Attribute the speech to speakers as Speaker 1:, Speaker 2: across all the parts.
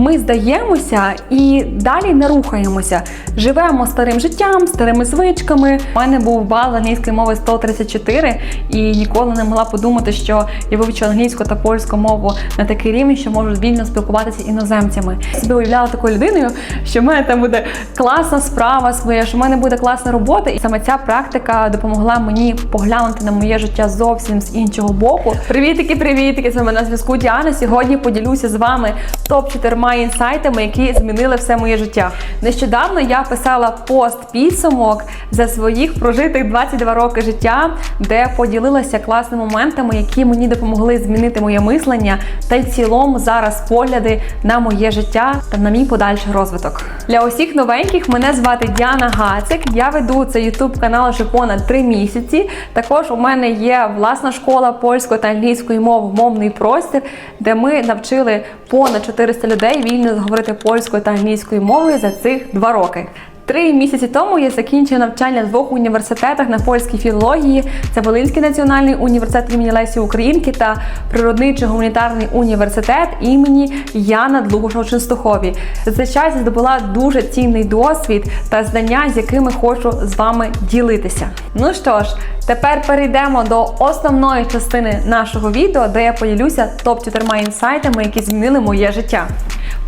Speaker 1: Ми здаємося і далі не рухаємося. Живемо старим життям, старими звичками. У мене був бал англійської мови 134, і ніколи не могла подумати, що я вивчу англійську та польську мову на такий рівень, що можу вільно спілкуватися іноземцями. Я собі уявляла такою людиною, що в мене там буде класна справа своя, що в мене буде класна робота. І саме ця практика допомогла мені поглянути на моє життя зовсім з іншого боку. Привітики, привітики! З вами на зв'язку Діана. Сьогодні поділюся з вами топ 4 інсайтами, які змінили все моє життя. Нещодавно я писала пост підсумок за своїх прожитих 22 роки життя, де поділилася класними моментами, які мені допомогли змінити моє мислення та й в цілому зараз погляди на моє життя та на мій подальший розвиток. Для усіх новеньких мене звати Діана Гацик. Я веду цей YouTube канал вже понад 3 місяці. Також у мене є власна школа польської та англійської мови мовний простір, де ми навчили понад 400 людей вільно говорити польською та англійською мовою за цих два роки. Три місяці тому я закінчила навчання в двох університетах на польській філології. Це Волинський національний університет імені Лесі Українки та Природничий гуманітарний університет імені Яна Длугоша в Ченстухові. За цей час я здобула дуже цінний досвід та знання, з якими хочу з вами ділитися. Ну що ж, тепер перейдемо до основної частини нашого відео, де я поділюся топ 4 інсайтами, які змінили моє життя.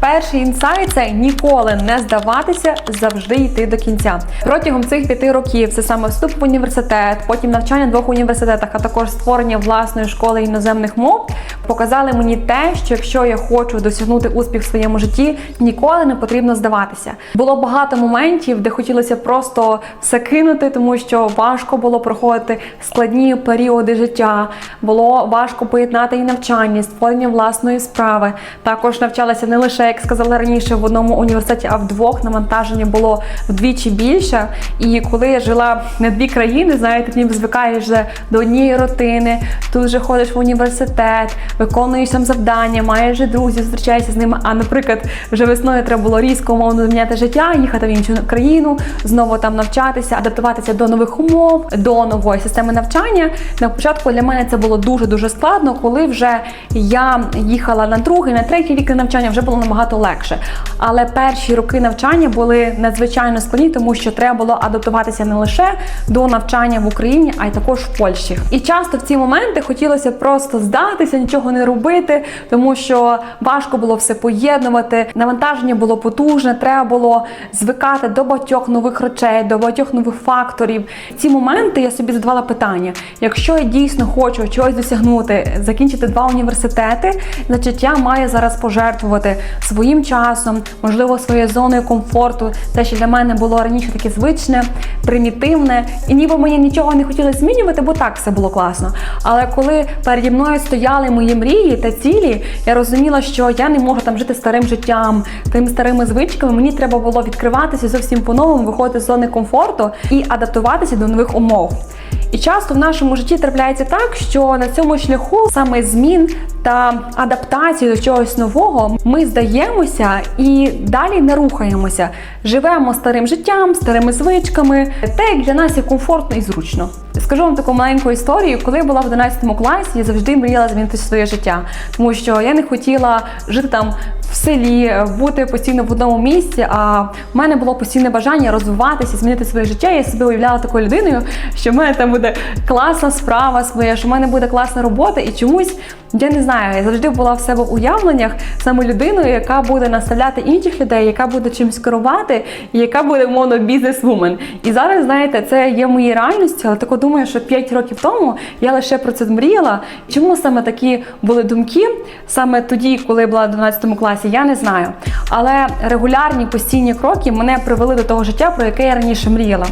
Speaker 1: Перший інсайт це ніколи не здаватися, завжди йти до кінця. Протягом цих п'яти років це саме вступ в університет, потім навчання в двох університетах, а також створення власної школи іноземних мов показали мені те, що якщо я хочу досягнути успіх в своєму житті, ніколи не потрібно здаватися. Було багато моментів, де хотілося просто все кинути, тому що важко було проходити складні періоди життя. Було важко поєднати і навчання, створення власної справи. Також навчалася не лише, як сказала раніше, в одному університеті, а в двох навантаження було вдвічі більше. І коли я жила на дві країни, знаєте, ніби звикаєш вже до однієї рутини, тут вже ходиш в університет, виконуєш там завдання, маєш вже друзів, зустрічаєшся з ними. А наприклад, вже весною треба було різко умовно зміняти життя, їхати в іншу країну, знову там навчатися, адаптуватися до нових умов, до нової системи навчання. На початку для мене це було дуже дуже складно, коли вже я їхала на другий, на третій рік навчання, вже було набагато легше. Але перші роки навчання були надзвичайно складні, тому що треба було адаптуватися не лише до навчання в Україні, а й також в Польщі. І часто в ці моменти хотілося просто здатися, нічого не робити, тому що важко було все поєднувати. Навантаження було потужне, треба було звикати до багатьох нових речей, до багатьох нових факторів. Ці моменти я собі задавала питання: якщо я дійсно хочу чогось досягнути, закінчити два університети, значить я маю зараз пожертвувати своїм часом, можливо, своєю зоною комфорту, те, що для мене було раніше таке звичне, примітивне, і ніби мені нічого не хотілося змінювати, бо так все було класно. Але коли переді мною стояли мої мрії та цілі, я розуміла, що я не можу там жити старим життям, тими старими звичками. Мені треба було відкриватися зовсім по-новому, виходити з зони комфорту і адаптуватися до нових умов. І часто в нашому житті трапляється так, що на цьому шляху саме змін та адаптації до чогось нового ми здаємося і далі не рухаємося. Живемо старим життям, старими звичками, те, як для нас є комфортно і зручно. Скажу вам таку маленьку історію, коли я була в 11 класі, я завжди мріяла змінити своє життя, тому що я не хотіла жити там в селі, бути постійно в одному місці. А в мене було постійне бажання розвиватися, змінити своє життя. Я себе уявляла такою людиною, що в мене там буде класна справа своя, що в мене буде класна робота, і чомусь я не знаю, я завжди була в себе в уявленнях саме людиною, яка буде наставляти інших людей, яка буде чимось керувати, і яка буде мовно бізнес-вумен. І зараз, знаєте, це є в моїй реальності, але тако думаю, що 5 років тому я лише про це мріяла. Чому саме такі були думки саме тоді, коли я була в 12 класі, я не знаю. Але регулярні постійні кроки мене привели до того життя, про яке я раніше мріяла.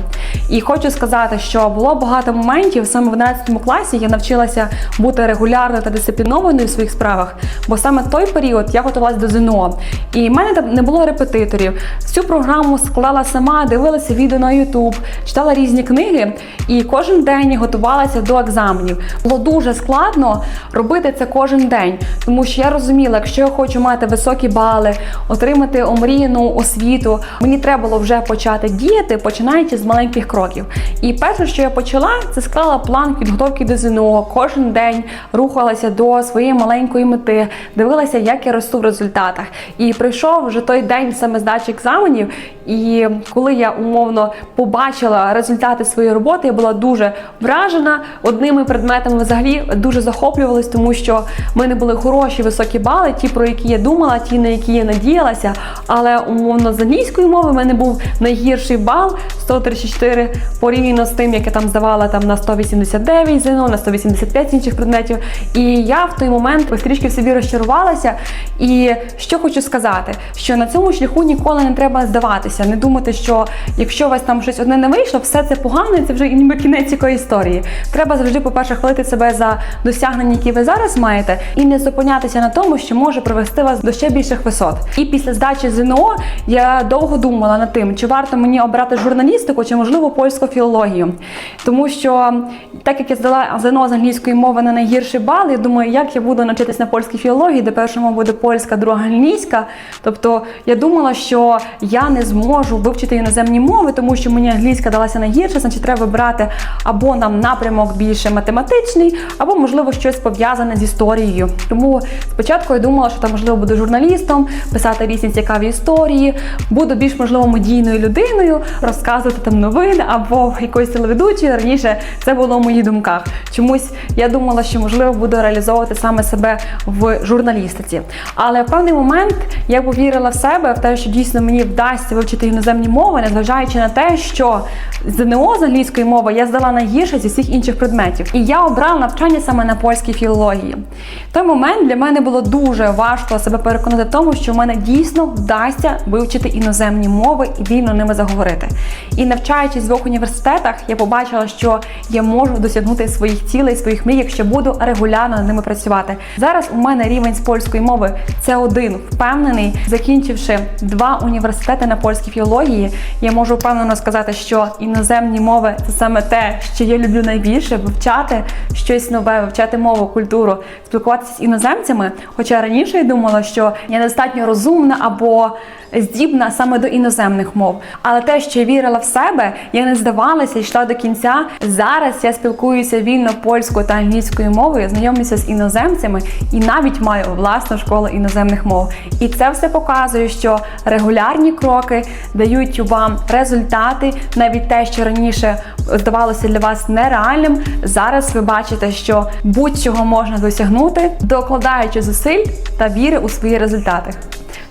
Speaker 1: І хочу сказати, що було багато моментів саме в 11 класі я навчилася бути регулярною та дисциплінованою в своїх справах, бо саме той період я готувалася до ЗНО. І в мене там не було репетиторів. Всю програму склала сама, дивилася відео на YouTube, читала різні книги і кожен день готувалася до екзаменів. Було дуже складно робити це кожен день, тому що я розуміла, якщо я хочу мати високі бали, отримати омріяну освіту, мені треба було вже почати діяти, починаючи з маленьких кроків. І перше, що я почала, це склала план підготовки до ЗНО. Кожен день рухалася до своєї маленької мети, дивилася, як я росту в результатах. І прийшов вже той день саме здачі екзаменів. І коли я умовно побачила результати своєї роботи, я була дуже вражена одними предметами. Взагалі дуже захоплювалась, тому що в мене були хороші високі бали, ті, про які я думала, ті, на які я надіялася. Але умовно з англійської мови в мене був найгірший бал 134 порівняно з тим, як я там здавала там на 189 ЗНО, на 185 інших предметів. І я в той момент трішки в собі розчарувалася. І що хочу сказати, що на цьому шляху ніколи не треба здаватися, не думати, що якщо у вас там щось одне не вийшло, все це погано, і це вже ніби кінець якої історії. Треба завжди, по-перше, хвалити себе за досягнення, які ви зараз маєте, і не зупинятися на тому, що може привести вас до ще більших висот. І після здачі ЗНО я довго думала над тим, чи варто мені обрати журналістику, чи можливо польську філологію. Тому що так як я здала ЗНО з англійської мови на найгірший бал, я думаю, як я буду навчитись на польській філології, де перша мова буде польська, друга англійська. Тобто я думала, що я не зможу вивчити іноземні мови, тому що мені англійська далася найгірше, значить треба брати або нам напрямок більше математичний, або можливо щось пов'язане з історією. Тому спочатку я думала, що там можливо буду журналістом, писати різні цікаві історії, буду більш можливо медійною людиною, розказувати там новини або якоюсь телеведучою. Раніше це було в моїх думках. Чомусь я думала, що можливо буду реалізовувати саме себе в журналістиці. Але в певний момент я повірила в себе, в те, що дійсно мені вдасться вивчити іноземні мови, незважаючи на те, що ЗНО з англійської мови я здала найгірше зі всіх інших предметів. І я обрала навчання саме на польській філології. В той момент для мене було дуже важко себе переконати в тому, що в мене дійсно вдасться вивчити іноземні мови і вільно ними заговорити. І навчаючись в двох університетах, я побачила, що я можу досягнути своїх цілей, своїх мрій, якщо буду регулярно над ними працювати. Зараз у мене рівень з польської мови це один впевнений, закінчивши два університети на польській філології, я можу впевнено сказати, що іноземні мови це саме те, що я люблю найбільше вивчати щось нове, вивчати мову, культуру, спілкуватися з іноземцями. Хоча раніше я думала, що я недостатньо розумна або здібна саме до іноземних мов. Але те, що я вірила в себе, я не здавалася йшла до кінця. Зараз я спілкуюся вільно польською та англійською мовою, знайомлюся з іноземцями і навіть маю власну школу іноземних мов. І це все показує, що регулярні кроки дають вам результати, навіть те, що раніше здавалося для вас нереальним. Зараз ви бачите, що будь-чого можна досягнути, докладаючи зусиль та віри у свої результати.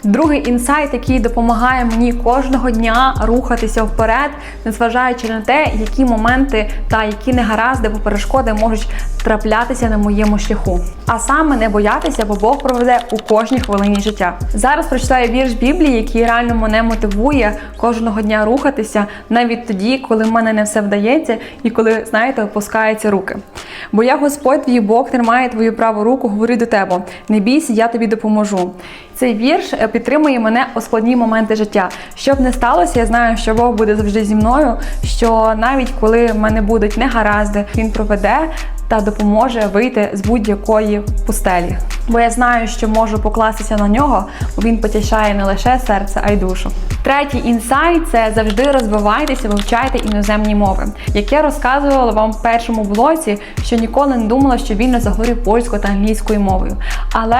Speaker 1: Другий інсайт, який допомагає мені кожного дня рухатися вперед, незважаючи на те, які моменти та які негаразди або перешкоди можуть траплятися на моєму шляху. А саме не боятися, бо Бог проведе у кожній хвилині життя. Зараз прочитаю вірш Біблії, який реально мене мотивує кожного дня рухатися, навіть тоді, коли в мене не все вдається, і коли, знаєте, опускаються руки. Бо я Господь, твій Бог, тримає твою праву руку, говорю до тебе. Не бійся, я тобі допоможу. Цей вірш е, підтримує мене у складні моменти життя. Що б не сталося, я знаю, що Бог буде завжди зі мною. Що навіть коли в мене будуть негаразди, він проведе та допоможе вийти з будь-якої пустелі. Бо я знаю, що можу покластися на нього, бо він потішає не лише серце, а й душу. Третій інсайт це завжди розвивайтеся, вивчайте іноземні мови. Як я розказувала вам в першому блоці, що ніколи не думала, що вільно заговорю польською та англійською мовою. Але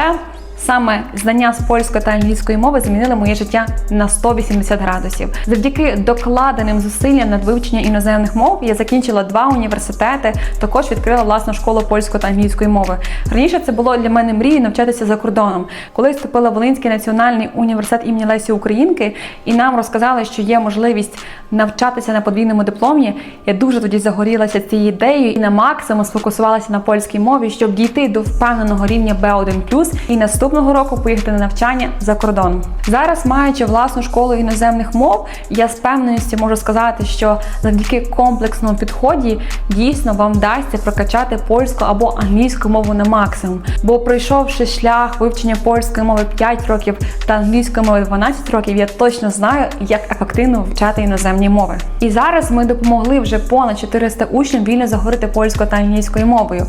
Speaker 1: Саме знання з польської та англійської мови змінили моє життя на 180 градусів. Завдяки докладеним зусиллям над вивчення іноземних мов я закінчила два університети. Також відкрила власну школу польської та англійської мови. Раніше це було для мене мрією навчатися за кордоном. Коли вступила в Волинський національний університет імені Лесі Українки, і нам розказали, що є можливість навчатися на подвійному дипломі. Я дуже тоді загорілася цією ідеєю і на максимум сфокусувалася на польській мові, щоб дійти до впевненого рівня B1+, і наступного року поїхати на навчання за кордон. Зараз, маючи власну школу іноземних мов, я з певністю можу сказати, що завдяки комплексному підході дійсно вам вдасться прокачати польську або англійську мову на максимум. Бо пройшовши шлях вивчення польської мови 5 років та англійської мови 12 років, я точно знаю, як ефективно вивчати іноземні мови. І зараз ми допомогли вже понад 400 учнів вільно заговорити польською та англійською мовою.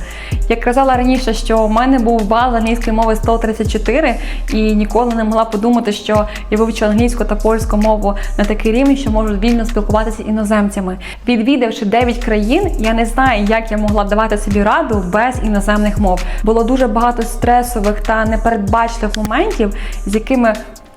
Speaker 1: Як казала раніше, що в мене був бал англійської мови 134, 134 і ніколи не могла подумати, що я вивчу англійську та польську мову на такий рівень, що можу вільно спілкуватися іноземцями. Відвідавши 9 країн, я не знаю, як я могла давати собі раду без іноземних мов. Було дуже багато стресових та непередбачливих моментів, з якими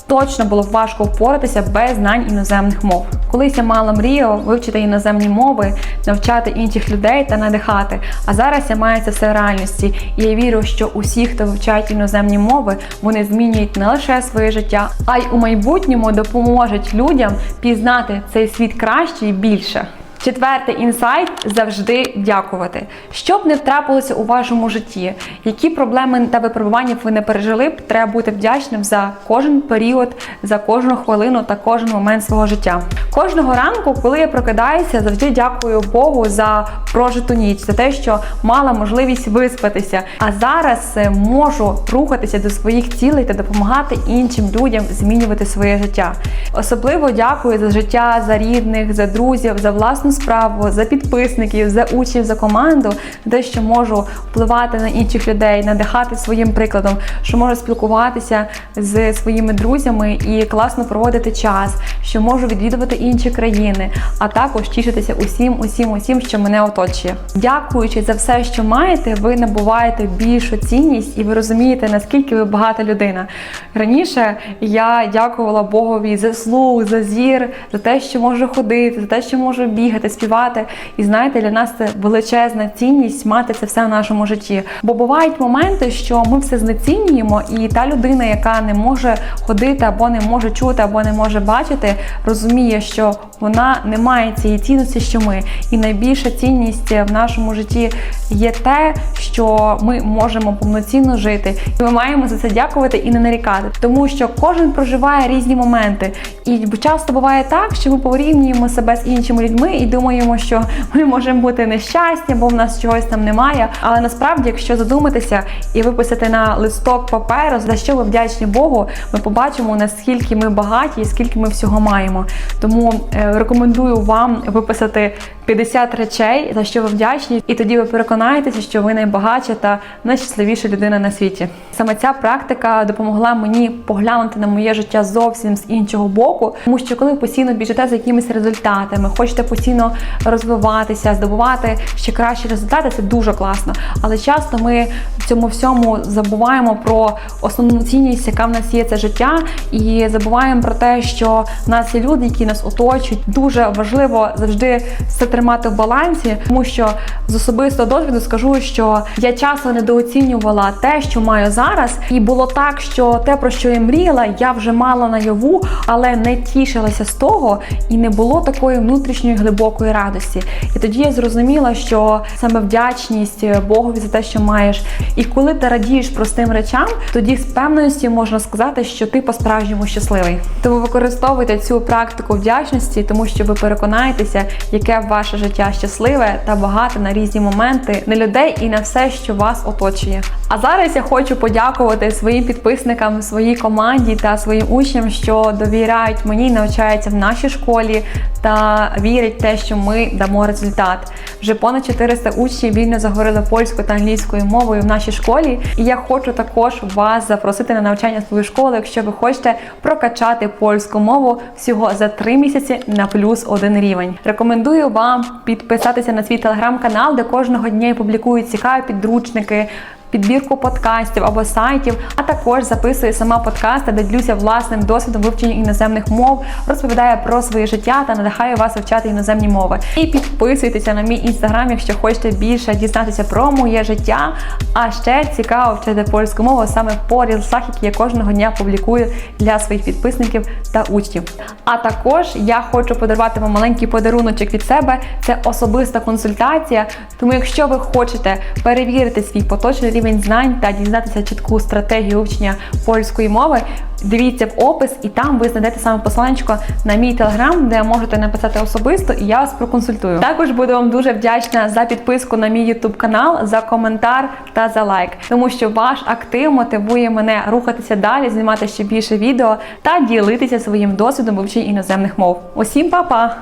Speaker 1: Точно було важко впоратися без знань іноземних мов. Колись я мала мрію вивчити іноземні мови, навчати інших людей та надихати. А зараз я маю це все реальності. І я вірю, що усі, хто вивчають іноземні мови, вони змінюють не лише своє життя, а й у майбутньому допоможуть людям пізнати цей світ краще і більше. Четвертий інсайт завжди дякувати. Що б не втрапилося у вашому житті, які проблеми та випробування б ви не пережили б, треба бути вдячним за кожен період, за кожну хвилину та кожен момент свого життя. Кожного ранку, коли я прокидаюся, завжди дякую Богу за прожиту ніч, за те, що мала можливість виспатися. А зараз е, можу рухатися до своїх цілей та допомагати іншим людям змінювати своє життя. Особливо дякую за життя, за рідних, за друзів, за власну справу, за підписників, за учнів, за команду, те, що можу впливати на інших людей, надихати своїм прикладом, що можу спілкуватися з своїми друзями і класно проводити час, що можу відвідувати інші країни, а також тішитися усім, усім, усім, що мене оточує. Дякуючи за все, що маєте, ви набуваєте більшу цінність і ви розумієте, наскільки ви багата людина. Раніше я дякувала Богові за слух, за зір, за те, що можу ходити, за те, що можу бігати, співати. І знаєте, для нас це величезна цінність мати це все в нашому житті. Бо бувають моменти, що ми все знецінюємо, і та людина, яка не може ходити, або не може чути, або не може бачити, розуміє, що вона не має цієї цінності, що ми. І найбільша цінність в нашому житті є те, що ми можемо повноцінно жити. І ми маємо за це дякувати і не нарікати, тому що кожен проживає різні моменти. І часто буває так, що ми порівнюємо себе з іншими людьми і думаємо, що ми можемо бути нещасні, бо в нас чогось там немає. Але насправді, якщо задуматися і виписати на листок паперу, за що ви вдячні Богу, ми побачимо наскільки ми багаті і скільки ми всього маємо. Тому е, рекомендую вам виписати 50 речей, за що ви вдячні, і тоді ви переконаєтеся, що ви найбагатша та найщасливіша людина на світі. Саме ця практика допомогла мені поглянути на моє життя зовсім з іншого боку, тому що коли ви постійно біжите за якимись результатами, хочете постійно розвиватися, здобувати ще кращі результати, це дуже класно. Але часто ми в цьому всьому забуваємо про основну цінність, яка в нас є це життя, і забуваємо про те, що в нас є люди, які нас оточують. Дуже важливо завжди все тримати в балансі, тому що з особистого досвіду скажу, що я часто недооцінювала те, що маю зараз, і було так, що те, про що я мріяла, я вже мала наяву, але не тішилася з того, і не було такої внутрішньої глибокої радості. І тоді я зрозуміла, що саме вдячність Богові за те, що маєш, і коли ти радієш простим речам, тоді з певністю можна сказати, що ти по-справжньому щасливий. Тому використовуйте цю практику вдячності, тому що ви переконаєтеся, яке ваше життя щасливе та багате на різні моменти, на людей і на все, що вас оточує. А зараз я хочу подякувати своїм підписникам, своїй команді та своїм учням, що довіряють мені, навчаються в нашій школі та вірять в те, що ми дамо результат. Вже понад 400 учнів вільно заговорили польською та англійською мовою в нашій школі. І я хочу також вас запросити на навчання свою школу, якщо ви хочете прокачати польську мову всього за 3 місяці на плюс один рівень. Рекомендую вам підписатися на свій телеграм-канал, де кожного дня я публікую цікаві підручники підбірку подкастів або сайтів, а також записую сама подкасти, де ділюся власним досвідом вивчення іноземних мов, розповідаю про своє життя та надихаю вас вивчати іноземні мови. І підписуйтеся на мій інстаграм, якщо хочете більше дізнатися про моє життя. А ще цікаво вчити польську мову саме по рілсах, які я кожного дня публікую для своїх підписників та учнів. А також я хочу подарувати вам маленький подаруночок від себе. Це особиста консультація. Тому, якщо ви хочете перевірити свій поточний рівень знань та дізнатися чітку стратегію вивчення польської мови, дивіться в опис, і там ви знайдете саме посланечко на мій телеграм, де можете написати особисто, і я вас проконсультую. Також буду вам дуже вдячна за підписку на мій YouTube канал, за коментар та за лайк, тому що ваш актив мотивує мене рухатися далі, знімати ще більше відео та ділитися своїм досвідом вивчення іноземних мов. Усім па-па!